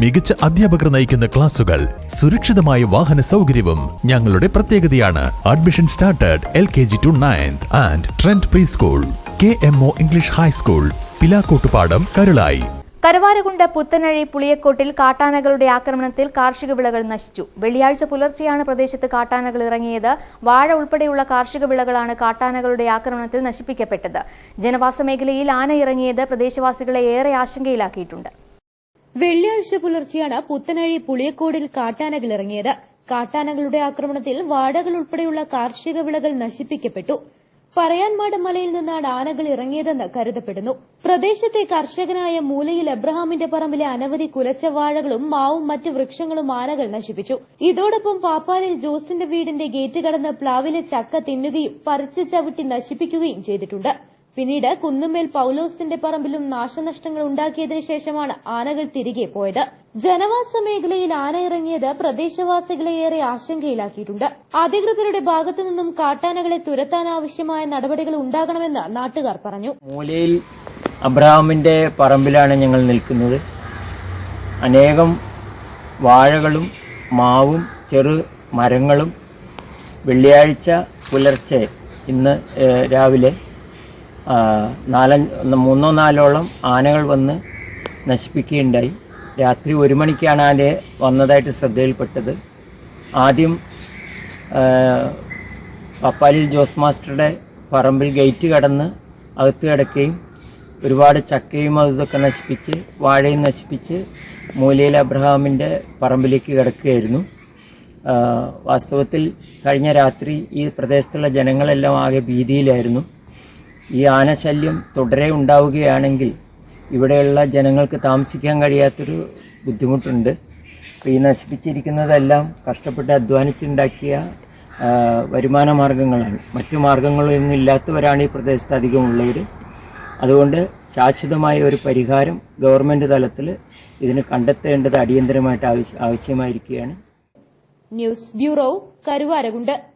മികച്ച അധ്യാപകർ നയിക്കുന്ന ക്ലാസുകൾ സുരക്ഷിതമായ വാഹന സൗകര്യവും ഞങ്ങളുടെ പ്രത്യേകതയാണ്. Admission started L K G to ninth and trend pre school K M O English high school Pilakkottupadam Karulai Karuvarakundu Puthanazhi പുളിയക്കോട്ടിൽ കാട്ടാനകളുടെ ആക്രമണത്തിൽ കാർഷിക വിളകൾ നശിച്ചു. വെള്ളിയാഴ്ച പുലർച്ചെയാണ് പ്രദേശത്ത് കാട്ടാനകൾ ഇറങ്ങിയത്. വാഴ ഉൾപ്പെടെയുള്ള കാർഷിക വിളകളാണ് കാട്ടാനകളുടെ ആക്രമണത്തിൽ നശിപ്പിക്കപ്പെട്ടത്. ജനവാസ മേഖലയിൽ ആന ഇറങ്ങിയത് പ്രദേശവാസികളെ ഏറെ ആശങ്കയിലാക്കിയിട്ടുണ്ട്. വെള്ളിയാഴ്ച പുലർച്ചെയാണ് പുത്തനഴി പുളിയക്കോടിൽ കാട്ടാനകൾ ഇറങ്ങിയത്. കാട്ടാനകളുടെ ആക്രമണത്തിൽ വാടകൾ ഉൾപ്പെടെയുള്ള കാർഷിക വിളകൾ നശിപ്പിക്കപ്പെട്ടു. പറയാൻമാട് മലയിൽ നിന്നാണ് ആനകൾ ഇറങ്ങിയതെന്ന് കരുതപ്പെടുന്നു. പ്രദേശത്തെ കർഷകനായ മൂലയിൽ എബ്രഹാമിന്റെ പറമ്പിലെ അനവധി കുലച്ച വാഴകളും മാവും മറ്റ് വൃക്ഷങ്ങളും ആനകൾ നശിപ്പിച്ചു. ഇതോടൊപ്പം പാപ്പാലിൽ ജോസിന്റെ വീടിന്റെ ഗേറ്റ് കടന്ന് പ്ലാവിലെ ചക്ക തിന്നുകയും പറിച്ചു ചവിട്ടി നശിപ്പിക്കുകയും ചെയ്തിട്ടുണ്ട്. പിന്നീട് കുന്നുമേൽ പൌലോസിന്റെ പറമ്പിലും നാശനഷ്ടങ്ങൾ ഉണ്ടാക്കിയതിനു ശേഷമാണ് ആനകൾ തിരികെ പോയത്. ജനവാസ മേഖലയിൽ ആന ഇറങ്ങിയത് പ്രദേശവാസികളെ ഏറെ ആശങ്കയിലാക്കിയിട്ടുണ്ട്. അധികൃതരുടെ ഭാഗത്തു നിന്നും കാട്ടാനകളെ തുരത്താനാവശ്യമായ നടപടികൾ ഉണ്ടാകണമെന്ന് നാട്ടുകാർ പറഞ്ഞു. മൂലയിൽ അബ്രഹാമിന്റെ പറമ്പിലാണ് ഞങ്ങൾ നിൽക്കുന്നത്. അനേകം വാഴകളും മാവും ചെറു മരങ്ങളും വെള്ളിയാഴ്ച പുലർച്ചെ ഇന്ന് രാവിലെ നാലഞ്ച് മൂന്നോ നാലോളം ആനകൾ വന്ന് നശിപ്പിക്കുകയുണ്ടായി. രാത്രി ഒരു മണിക്കാണ് ആന വന്നതായിട്ട് ശ്രദ്ധയിൽപ്പെട്ടത്. ആദ്യം പപ്പാലിൽ ജോസ് മാസ്റ്ററുടെ പറമ്പിൽ ഗേറ്റ് കടന്ന് അകത്ത് കിടക്കുകയും ഒരുപാട് ചക്കയും അതൊക്കെ നശിപ്പിച്ച് വാഴയും നശിപ്പിച്ച് മൂലയിൽ അബ്രഹാമിന്റെ പറമ്പിലേക്ക് കിടക്കുകയായിരുന്നു. വാസ്തവത്തിൽ കഴിഞ്ഞ രാത്രി ഈ പ്രദേശത്തുള്ള ജനങ്ങളെല്ലാം ആകെ ഭീതിയിലായിരുന്നു. ഈ ആനശല്യം തുടരെ ഉണ്ടാവുകയാണെങ്കിൽ ഇവിടെയുള്ള ജനങ്ങൾക്ക് താമസിക്കാൻ കഴിയാത്തൊരു ബുദ്ധിമുട്ടുണ്ട്. അപ്പോൾ ഈ നശിപ്പിച്ചിരിക്കുന്നതെല്ലാം കഷ്ടപ്പെട്ട് അധ്വാനിച്ചുണ്ടാക്കിയ വരുമാന മാർഗങ്ങളാണ്. മറ്റു മാർഗങ്ങളൊന്നും ഇല്ലാത്തവരാണ് ഈ പ്രദേശത്ത് അധികമുള്ളവർ അതുകൊണ്ട് ശാശ്വതമായ ഒരു പരിഹാരം ഗവൺമെന്റ് തലത്തിൽ ഇതിന് കണ്ടെത്തേണ്ടത് അടിയന്തരമായിട്ട് ആവശ്യ ആവശ്യമായിരിക്കുകയാണ്. News bureau Karuvarakundu.